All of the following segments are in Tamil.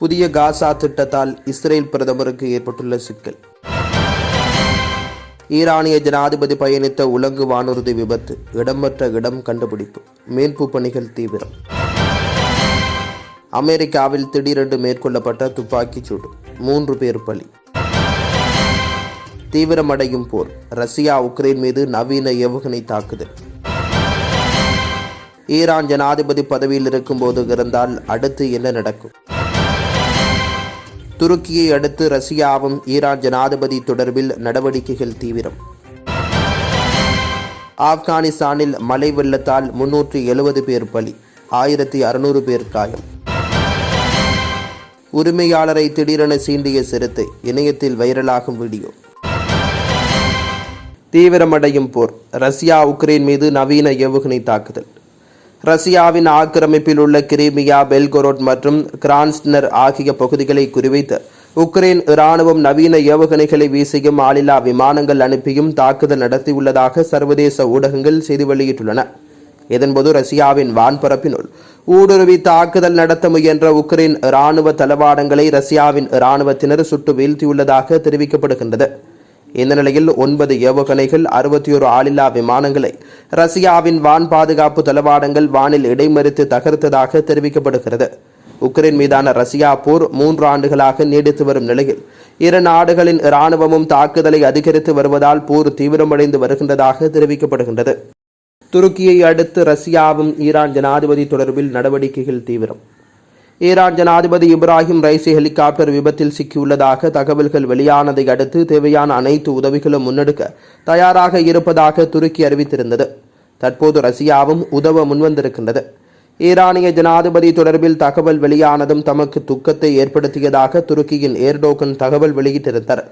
புதிய காசா திட்டத்தால் இஸ்ரேல் பிரதமருக்கு ஏற்பட்டுள்ள சிக்கல். ஈரானிய ஜனாதிபதி பயணித்த உலங்கு வானூர்தி விபத்து இடம்பெற்ற இடம் கண்டுபிடிப்பு மீட்பு பணிகள் தீவிரம். அமெரிக்காவில் திடீரென்று மேற்கொள்ளப்பட்ட துப்பாக்கிச் சூடு மூன்று பேர் பலி. தீவிரமடையும் போர் ரஷ்யா உக்ரைன் மீது நவீன ஏவுகணை தாக்குதல். ஈரான் ஜனாதிபதி பதவியில் இருக்கும்போது இருந்தால் அடுத்து என்ன நடக்கும்? துருக்கியை அடுத்து ரஷ்யாவும் ஈரான் ஜனாதிபதி தொடர்பில் நடவடிக்கைகள் தீவிரம். ஆப்கானிஸ்தானில் மழை வெள்ளத்தால் முன்னூற்றி எழுபது பேர் பலி ஆயிரத்தி அறுநூறு பேர் காயம். உரிமையாளரை திடீரென சீண்டிய சிறுத்தை இணையத்தில் வைரலாகும் வீடியோ. தீவிரமடையும் போர் ரஷ்யா உக்ரைன் மீது நவீன ஏவுகணை தாக்குதல். ரஷ்யாவின் ஆக்கிரமிப்பில் உள்ள கிரீமியா பெல்கொரோட் மற்றும் கிரான்ஸ்னர் ஆகிய பகுதிகளை குறிவைத்து உக்ரைன் இராணுவம் நவீன ஏவுகணைகளை வீசியும் ஆளில்லா விமானங்கள் அனுப்பியும் தாக்குதல் நடத்தியுள்ளதாக சர்வதேச ஊடகங்கள் செய்தி வெளியிட்டுள்ளன. இதன்போது ரஷ்யாவின் வான்பரப்பினுள் ஊடுருவி தாக்குதல் நடத்த முயன்ற உக்ரைன் இராணுவ தளவாடங்களை ரஷ்யாவின் இராணுவத்தினர் சுட்டு வீழ்த்தியுள்ளதாக தெரிவிக்கப்படுகின்றது. இந்த நிலையில் ஒன்பது ஏவுகணைகள் அறுபத்தி ஒரு ஆளில்லா விமானங்களை ரஷ்யாவின் வான் பாதுகாப்பு தளவாடங்கள் வானில் இடைமறித்து தகர்த்ததாக தெரிவிக்கப்படுகிறது. உக்ரைன் மீதான ரஷ்யா போர் மூன்று ஆண்டுகளாக நீடித்து வரும் நிலையில் இரு நாடுகளின் இராணுவமும் தாக்குதலை அதிகரித்து வருவதால் போர் தீவிரமடைந்து வருகின்றதாக தெரிவிக்கப்படுகின்றது. துருக்கியை அடுத்து ரஷ்யாவும் ஈரான் ஜனாதிபதி தொடர்பில் நடவடிக்கைகள் தீவிரம். ஈரான் ஜனாதிபதி இப்ராஹிம் ரைசி ஹெலிகாப்டர் விபத்தில் சிக்கியுள்ளதாக தகவல்கள் வெளியானதை அடுத்து தேவையான அனைத்து உதவிகளும் முன்னெடுக்க தயாராக இருப்பதாக துருக்கி அறிவித்திருந்தது. தற்போது ரஷ்யாவும் உதவ முன்வந்திருக்கின்றது. ஈரானிய ஜனாதிபதி தொடர்பில் தகவல் வெளியானதும் தமக்கு துக்கத்தை ஏற்படுத்தியதாக துருக்கியின் ஏர்டோகன் தகவல் வெளியிட்டிருந்தார்.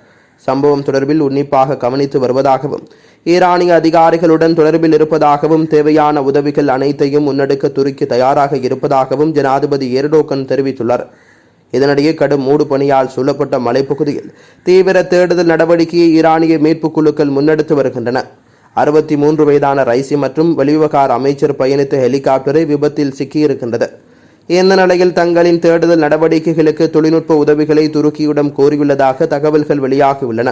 சம்பவம் தொடர்பில் உன்னிப்பாக கவனித்து வருவதாகவும் ஈரானிய அதிகாரிகளுடன் தொடர்பில் இருப்பதாகவும் தேவையான உதவிகள் அனைத்தையும் முன்னெடுக்க துருக்கி தயாராக இருப்பதாகவும் ஜனாதிபதி எர்டோகன் தெரிவித்துள்ளார். இதனிடையே கடும் மூடு பணியால் சூழப்பட்ட மலைப்பகுதியில் தீவிர தேடுதல் நடவடிக்கையை ஈரானிய மீட்புக் குழுக்கள் முன்னெடுத்து வருகின்றன. அறுபத்தி மூன்று வயதான ரைசி மற்றும் வெளிவிவகார அமைச்சர் பயணித்த ஹெலிகாப்டரை விபத்தில் சிக்கியிருக்கின்றது. இந்த நிலையில் தங்களின் தேடுதல் நடவடிக்கைகளுக்கு தொழில்நுட்ப உதவிகளை துருக்கியிடம் கோரியுள்ளதாக தகவல்கள் வெளியாகியுள்ளன.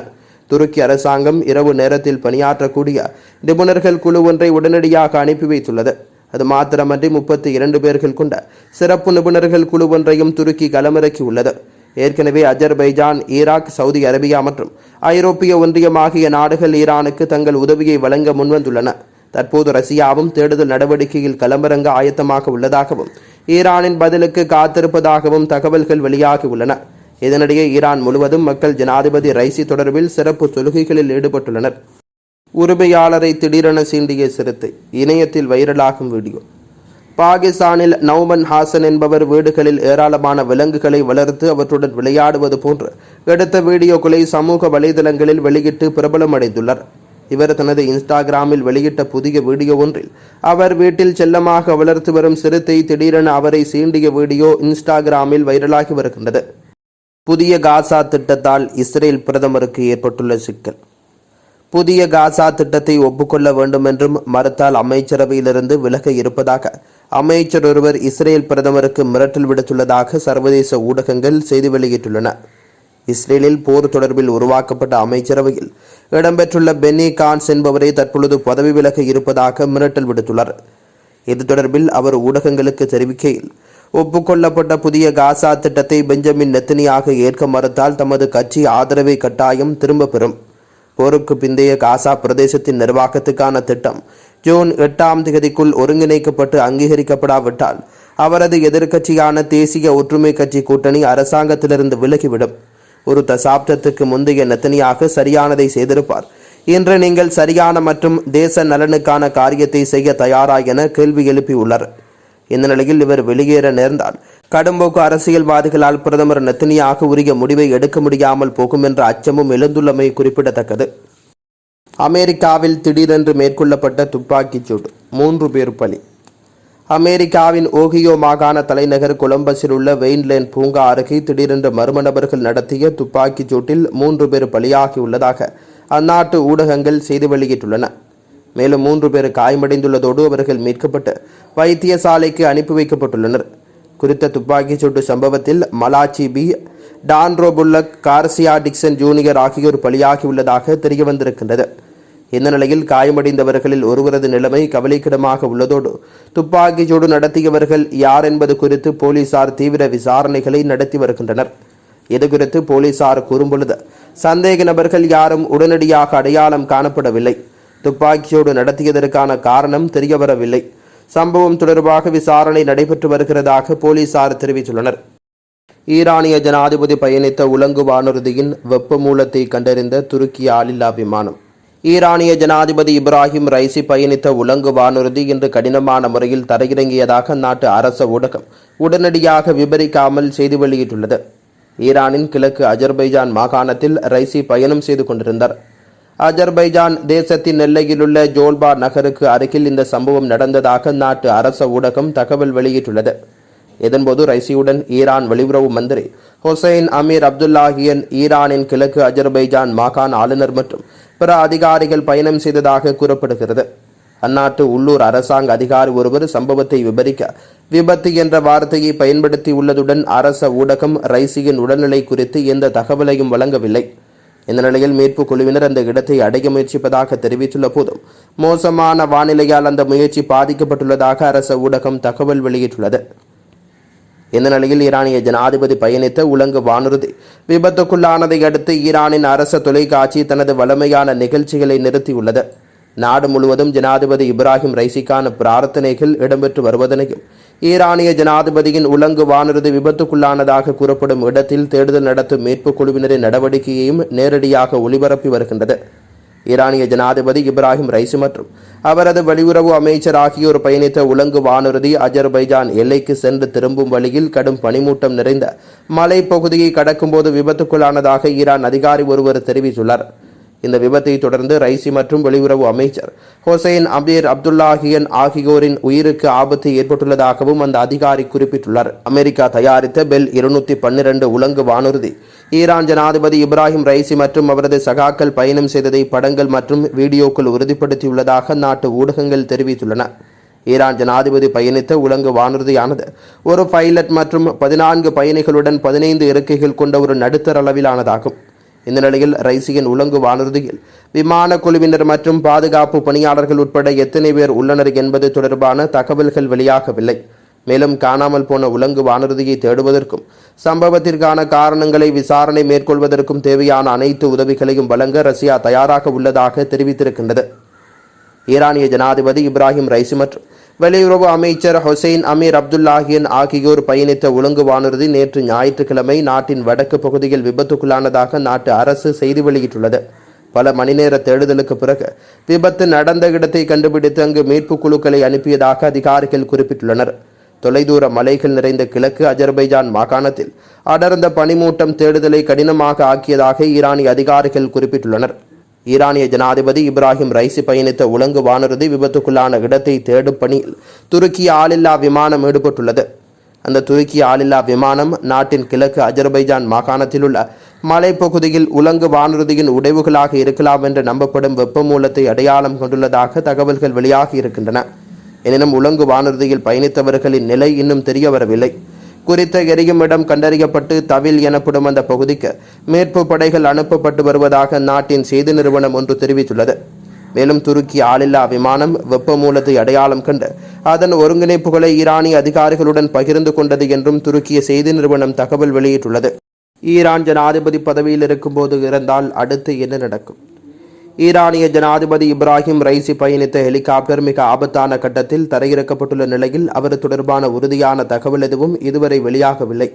துருக்கி அரசாங்கம் இரவு நேரத்தில் பணியாற்றக்கூடிய நிபுணர்கள் குழு ஒன்றை உடனடியாக அனுப்பி வைத்துள்ளது. அது மாத்திரமன்றி முப்பத்தி இரண்டு பேர்கள் கொண்ட சிறப்பு நிபுணர்கள் குழு ஒன்றையும் துருக்கி களமிறக்கியுள்ளது. ஏற்கனவே அஜர்பைஜான் ஈராக் சவுதி அரேபியா மற்றும் ஐரோப்பிய ஒன்றியம் ஆகிய நாடுகள் ஈரானுக்கு தங்கள் உதவியை வழங்க முன்வந்துள்ளன. தற்போது ரஷ்யாவும் தேடுதல் நடவடிக்கையில் களமிறங்க ஆயத்தமாக உள்ளதாகவும் ஈரானின் பதிலுக்கு காத்திருப்பதாகவும் தகவல்கள் வெளியாகியுள்ளன இதனிடையே ஈரான் முழுவதும் மக்கள் ஜனாதிபதி ரைசி தொடர்பில் சிறப்பு தொழுகைகளில் ஈடுபட்டுள்ளனர். உரிமையாளரை திடீரென சீண்டிய சிறுத்தை இணையத்தில் வைரலாகும் வீடியோ. பாகிஸ்தானில் நௌமன் ஹாசன் என்பவர் வீடுகளில் ஏராளமான விலங்குகளை வளர்த்து அவற்றுடன் விளையாடுவது போன்று எடுத்த வீடியோக்களை சமூக வலைதளங்களில் வெளியிட்டு பிரபலமடைந்துள்ளார். இவர் தனது இன்ஸ்டாகிராமில் வெளியிட்ட புதிய வீடியோ ஒன்றில் அவர் வீட்டில் செல்லமாக வளர்த்து வரும் சிறுத்தை திடீரென அவரை சீண்டிய வீடியோ இன்ஸ்டாகிராமில் வைரலாகி வருகின்றது. புதிய காசா திட்டத்தால் இஸ்ரேல் பிரதமருக்கு ஏற்பட்டுள்ள சிக்கல். புதிய காசா திட்டத்தை ஒப்புக்கொள்ள வேண்டும் என்றும் மறுத்தால் அமைச்சரவையிலிருந்து விலக இருப்பதாக அமைச்சர் ஒருவர் இஸ்ரேல் பிரதமருக்கு மிரட்டல் விடுத்துள்ளதாக சர்வதேச ஊடகங்கள் செய்தி வெளியிட்டுள்ளன. இஸ்ரேலில் போர் தொடர்பில் உருவாக்கப்பட்ட அமைச்சரவையில் இடம்பெற்றுள்ள பென்னி கான்ஸ் என்பவரை தற்பொழுது பதவி விலக இருப்பதாக மிரட்டல் விடுத்துள்ளார். இது தொடர்பில் அவர் ஊடகங்களுக்கு தெரிவிக்கையில் ஒப்புக்கொள்ளப்பட்ட புதிய காசா திட்டத்தை பெஞ்சமின் நெத்தனியாக ஏற்க மறுத்தால் தமது கட்சி ஆதரவை கட்டாயம் திரும்ப பெறும். போருக்கு பிந்தைய காசா பிரதேசத்தின் நிர்வாகத்துக்கான திட்டம் ஜூன் எட்டாம் தேதிக்குள் ஒருங்கிணைக்கப்பட்டு அங்கீகரிக்கப்படாவிட்டால் அவரது எதிர்க்கட்சியான தேசிய ஒற்றுமை கட்சி கூட்டணி அரசாங்கத்திலிருந்து விலகிவிடும். ஒரு தசாப்தத்துக்கு முந்தைய நெத்தனியாக சரியானதை செய்திருப்பார். இன்று நீங்கள் சரியான மற்றும் தேச நலனுக்கான காரியத்தை செய்ய தயாரா என கேள்வி எழுப்பியுள்ளார் இந்த நிலையில் இவர் வெளியேற நேர்ந்தால் கடும்போக்கு அரசியல்வாதிகளால் பிரதமர் நெத்தனியாக உரிய முடிவை எடுக்க முடியாமல் போகும் என்ற அச்சமும் எழுந்துள்ளமை குறிப்பிடத்தக்கது. அமெரிக்காவில் திடீரென்று மேற்கொள்ளப்பட்ட துப்பாக்கிச் சூடு. மூன்று பேர் பலி. அமெரிக்காவின் ஓகியோ மாகாண தலைநகர் கொலம்பஸில் உள்ள வெயின்லேன் பூங்கா அருகே திடீரென்று மர்ம நபர்கள் நடத்திய துப்பாக்கிச் சூட்டில் மூன்று பேர் பலியாகியுள்ளதாக அந்நாட்டு ஊடகங்கள் செய்தி வெளியிட்டுள்ளன. மேலும் மூன்று பேர் காயமடைந்துள்ளதோடு அவர்கள் மீட்கப்பட்டு வைத்தியசாலைக்கு அனுப்பி வைக்கப்பட்டுள்ளனர். குறித்த துப்பாக்கிச் சூட்டு சம்பவத்தில் Malachi P. Don Bullock Garcia Dixon junior ஆகியோர் பலியாகியுள்ளதாக தெரியவந்திருக்கின்றது. இந்த நிலையில் காயமடைந்தவர்களில் ஒருவரது நிலைமை கவலைக்கிடமாக உள்ளதோடு துப்பாக்கி சூடு நடத்தியவர்கள் யார் என்பது குறித்து போலீசார் தீவிர விசாரணைகளை நடத்தி வருகின்றனர். இது குறித்து போலீசார் கூறும்பொழுது சந்தேக நபர்கள் யாரும் உடனடியாக அடையாளம் காணப்படவில்லை. துப்பாக்கியோடு நடத்தியதற்கான காரணம் தெரியவரவில்லை. சம்பவம் தொடர்பாக விசாரணை நடைபெற்று வருகிறதாக போலீசார் தெரிவித்துள்ளனர். ஈரானிய ஜனாதிபதி பயணித்த உலங்கு வானூர்தியின் வெப்ப மூலத்தை கண்டறிந்த துருக்கி ஆளில்லா விமானம் ஈரானிய ஜனாதிபதி இப்ராஹிம் ரைசி பயணித்த உலங்கு வானூர்தி இன்று கடினமான முறையில் தரையிறங்கியதாக அந்நாட்டு அரச ஊடகம் உடனடியாக விபரிக்காமல் செய்தி வெளியிட்டுள்ளது. ஈரானின் கிழக்கு அஜர்பைஜான் மாகாணத்தில் ரைசி பயணம் செய்து கொண்டிருந்தார். அஜர்பைஜான் தேசத்தின் எல்லையிலுள்ள ஜோல்பா நகருக்கு அருகில் இந்த சம்பவம் நடந்ததாக நாட்டு அரச ஊடகம் தகவல் வெளியிட்டுள்ளது. இதன்போது ரைசியுடன் ஈரான் வெளியுறவு மந்திரி ஹொசைன் அமீர் அப்துல்லாஹியன் ஈரானின் கிழக்கு அஜர்பைஜான் மாகாண ஆளுநர் மற்றும் பிற அதிகாரிகள் பயணம் செய்ததாக கூறப்படுகிறது. அந்நாட்டு உள்ளூர் அரசாங்க அதிகாரி ஒருவர் சம்பவத்தை விவரிக்க விபத்து என்ற வார்த்தையை பயன்படுத்தி உள்ளதுடன் அரச ஊடகம் ரைசியின் உடல்நிலை குறித்து எந்த தகவலையும் வழங்கவில்லை. இந்த நிலையில் மீட்பு குழுவினர் அந்த இடத்தை அடைய முயற்சிப்பதாக தெரிவித்துள்ள போதும் மோசமான வானிலையால் அந்த முயற்சி பாதிக்கப்பட்டுள்ளதாக அரச ஊடகம் தகவல் வெளியிட்டுள்ளது. இந்த நிலையில் ஈரானிய ஜனாதிபதி பயணித்த உலங்கு வானூர்தி விபத்துக்குள்ளானதை அடுத்து ஈரானின் அரச தொலைக்காட்சி தனது வழமையான நிகழ்ச்சிகளை நிறுத்தியுள்ளது. நாடு முழுவதும் ஜனாதிபதி இப்ராஹிம் ரைசிக்கான பிரார்த்தனைகள் இடம்பெற்று வருவதனையும் ஈரானிய ஜனாதிபதியின் உலங்கு வானூர்தி விபத்துக்குள்ளானதாக கூறப்படும் இடத்தில் தேடுதல் நடத்தும் மீட்புக் குழுவினரின் நடவடிக்கையையும் நேரடியாக ஒளிபரப்பி வருகின்றது. ஈரானிய ஜனாதிபதி இப்ராஹிம் ரைசி மற்றும் அவரது வெளியுறவு அமைச்சர் ஆகியோர் பயணித்த உலங்கு வானூர்தி அஜர்பைஜான் எல்லைக்கு சென்று திரும்பும் வழியில் கடும் பனிமூட்டம் நிறைந்த மலைப்பகுதியை கடக்கும்போது விபத்துக்குள்ளானதாக ஈரான் அதிகாரி ஒருவர் தெரிவித்துள்ளார். இந்த விபத்தை தொடர்ந்து ரைசி மற்றும் வெளியுறவு அமைச்சர் ஹொசைன் அபீர் அப்துல்லாஹியன் ஆகியோரின் உயிருக்கு ஆபத்து ஏற்பட்டுள்ளதாகவும் அந்த அதிகாரி குறிப்பிட்டுள்ளார். அமெரிக்கா தயாரித்த பெல் இருநூத்தி பன்னிரண்டு உலங்கு வானூர்தி. ஈரான் ஜனாதிபதி இப்ராஹிம் ரைசி மற்றும் அவரது சகாக்கள் பயணம் செய்ததை படங்கள் மற்றும் வீடியோக்கள் உறுதிப்படுத்தியுள்ளதாக நாட்டு ஊடகங்கள் தெரிவித்துள்ளன. ஈரான் ஜனாதிபதி பயணித்த உலங்கு வானூர்தியானது ஒரு பைலட் மற்றும் பதினான்கு பயணிகளுடன் பதினைந்து இருக்கைகள் கொண்ட ஒரு நடுத்தர அளவிலானதாகும். இந்த நிலையில் ரைசியின் உலங்கு வானூர்தியில் விமான குழுவினர் மற்றும் பாதுகாப்பு பணியாளர்கள் உட்பட எத்தனை பேர் உள்ளனர் என்பது தொடர்பான தகவல்கள் வெளியாகவில்லை. மேலும் காணாமல் போன உலங்கு வானூர்தியை தேடுவதற்கும் சம்பவத்திற்கான காரணங்களை விசாரணை மேற்கொள்வதற்கும் தேவையான அனைத்து உதவிகளையும் வழங்க ரஷ்யா தயாராக உள்ளதாக தெரிவித்திருக்கின்றது. ஈரானிய ஜனாதிபதி இப்ராஹிம் ரைசி மற்றும் வெளியுறவு அமைச்சர் ஹொசைன் அமீர் அப்துல்லாஹியன் ஆகியோர் பயணித்த ஒழுங்கு வானூர்தி நேற்று ஞாயிற்றுக்கிழமை நாட்டின் வடக்கு பகுதியில் விபத்துக்குள்ளானதாக நாட்டு அரசு செய்தி வெளியிட்டுள்ளது. பல மணி நேர தேடுதலுக்கு பிறகு விபத்து நடந்த இடத்தை கண்டுபிடித்து அங்கு மீட்புக் குழுக்களை அனுப்பியதாக அதிகாரிகள் குறிப்பிட்டுள்ளனர். தொலைதூர மலைகள் நிறைந்த கிழக்கு அஜர்பைஜான் மாகாணத்தில் அடர்ந்த பனிமூட்டம் தேடுதலை கடினமாக ஆக்கியதாக ஈரானிய அதிகாரிகள் குறிப்பிட்டுள்ளனர். ஈரானிய ஜனாதிபதி இப்ராஹிம் ரைசி பயணித்த உலங்கு வானூர்தி விபத்துக்குள்ளான இடத்தை தேடும் பணியில் துருக்கி ஆளில்லா விமானம் ஈடுபட்டுள்ளது. அந்த துருக்கி ஆளில்லா விமானம் நாட்டின் கிழக்கு அஜர்பைஜான் மாகாணத்தில் உள்ள மலைப்பகுதியில் உலங்கு வானூர்தியின் உடைவுகளாக இருக்கலாம் என்று நம்பப்படும் வெப்ப மூலத்தை அடையாளம் கொண்டுள்ளதாக தகவல்கள் வெளியாகி இருக்கின்றன. எனினும் உலங்கு வானூர்தியில் பயணித்தவர்களின் நிலை இன்னும் தெரிய வரவில்லை குறித்த எரியும் இடம் கண்டறியப்பட்டு தவில் எனப்படும் அந்த பகுதிக்கு மீட்பு படைகள் அனுப்பப்பட்டு வருவதாக நாட்டின் செய்தி நிறுவனம் ஒன்று தெரிவித்துள்ளது. மேலும் துருக்கி ஆளில்லா விமானம் வெப்ப மூலத்தை அடையாளம் கண்டு அதன் ஒருங்கிணைப்புகளை ஈரானிய அதிகாரிகளுடன் பகிர்ந்து கொண்டது என்றும் துருக்கிய செய்தி நிறுவனம் தகவல் வெளியிட்டுள்ளது. ஈரான் ஜனாதிபதி பதவியில் இருக்கும்போது இறந்தால் அடுத்து என்ன நடக்கும்? ஈரானிய ஜனாதிபதி இப்ராஹிம் ரைசி பயணித்த ஹெலிகாப்டர் மிக ஆபத்தான கட்டத்தில் தரையிறக்கப்பட்டுள்ள நிலையில் அவர் தொடர்பான உறுதியான தகவல் எதுவும் இதுவரை வெளியாகவில்லை.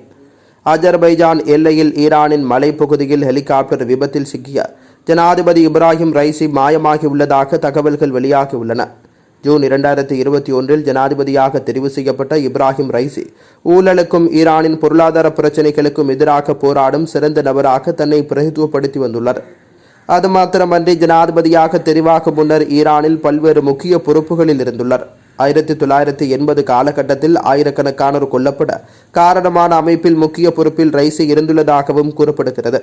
அஜர்பைஜான் எல்லையில் ஈரானின் மலைப்பகுதியில் ஹெலிகாப்டர் விபத்தில் சிக்கிய ஜனாதிபதி இப்ராஹிம் ரைசி மாயமாகி உள்ளதாக தகவல்கள் வெளியாகியுள்ளன ஜூன் இரண்டாயிரத்தி இருபத்தி ஒன்றில் ஜனாதிபதியாக தெரிவு செய்யப்பட்ட இப்ராஹிம் ரைசி ஊழலுக்கும் ஈரானின் பொருளாதார பிரச்சினைகளுக்கும் எதிராக போராடும் சிறந்த நபராக தன்னை பிரதித்துவப்படுத்தி வந்துள்ளார். அது மாத்திரமன்றி ஜனாதிபதியாக தெரிவாகும் முன்னர் ஈரானில் பல்வேறு முக்கிய பொறுப்புகளில் இருந்துள்ளார். ஆயிரத்தி தொள்ளாயிரத்தி எண்பது காலகட்டத்தில் ஆயிரக்கணக்கானோர் கொல்லப்பட காரணமான அமைப்பில் முக்கிய பொறுப்பில் ரைசி இருந்துள்ளதாகவும் கூறப்படுகிறது.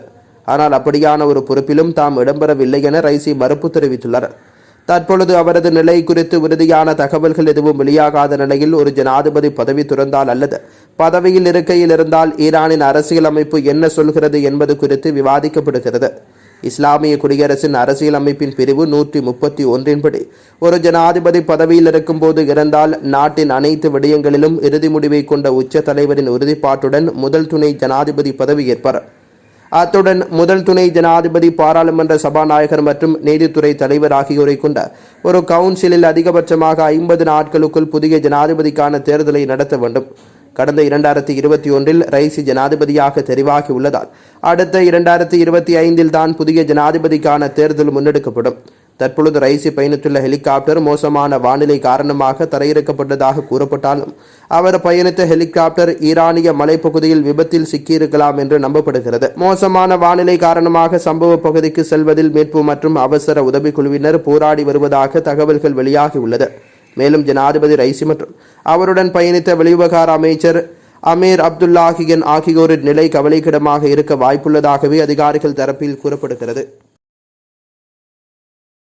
ஆனால் அப்படியான ஒரு பொறுப்பிலும் தாம் இடம்பெறவில்லை என ரைசி மறுப்பு தெரிவித்துள்ளார். தற்பொழுது அவரது நிலை குறித்து உறுதியான தகவல்கள் எதுவும் வெளியாகாத நிலையில் ஒரு ஜனாதிபதி பதவி துறந்தால் அல்லது பதவியில் இருக்கையில் இருந்தால் ஈரானின் அரசியலமைப்பு என்ன சொல்கிறது என்பது குறித்து விவாதிக்கப்படுகிறது. இஸ்லாமிய குடியரசின் அரசியலமைப்பின் பிரிவு நூற்றி முப்பத்தி ஒன்றின்படி ஒரு ஜனாதிபதி பதவியில் இருக்கும்போது இறந்தால் நாட்டின் அனைத்து விடயங்களிலும் இறுதி முடிவை கொண்ட உச்ச தலைவரின் உறுதிப்பாட்டுடன் முதல் துணை ஜனாதிபதி பதவியேற்பார் அத்துடன் முதல் துணை ஜனாதிபதி பாராளுமன்ற சபாநாயகர் மற்றும் நீதித்துறை தலைவர் ஆகியோரை கொண்ட ஒரு கவுன்சிலில் அதிகபட்சமாக ஐம்பது நாட்களுக்குள் புதிய ஜனாதிபதிக்கான தேர்தலை நடத்த வேண்டும். கடந்த இரண்டாயிரத்தி இருபத்தி ஒன்றில் ரைசி ஜனாதிபதியாக தெரிவாகி உள்ளதால் அடுத்த இரண்டாயிரத்தி இருபத்தி ஐந்தில் தான் புதிய ஜனாதிபதிக்கான தேர்தல் முன்னெடுக்கப்படும். தற்பொழுது ரைசி பயணித்துள்ள ஹெலிகாப்டர் மோசமான வானிலை காரணமாக தரையிறக்கப்பட்டதாக கூறப்பட்டாலும் அவர் பயணித்த ஹெலிகாப்டர் ஈரானிய மலைப்பகுதியில் விபத்தில் சிக்கியிருக்கலாம் என்று நம்பப்படுகிறது. மோசமான வானிலை காரணமாக சம்பவ பகுதிக்கு செல்வதில் மீட்பு மற்றும் அவசர உதவிக்குழுவினர் போராடி வருவதாக தகவல்கள் வெளியாகியுள்ளது. மேலும் ஜனாதிபதி ரைசி மற்றும் அவருடன் பயணித்த வெளிவிவகார அமைச்சர் அமீர் அப்துல்லாஹியன் ஆகியோரின் நிலை கவலைக்கிடமாக இருக்க வாய்ப்புள்ளதாகவே அதிகாரிகள் தரப்பில் கூறப்படுகிறது.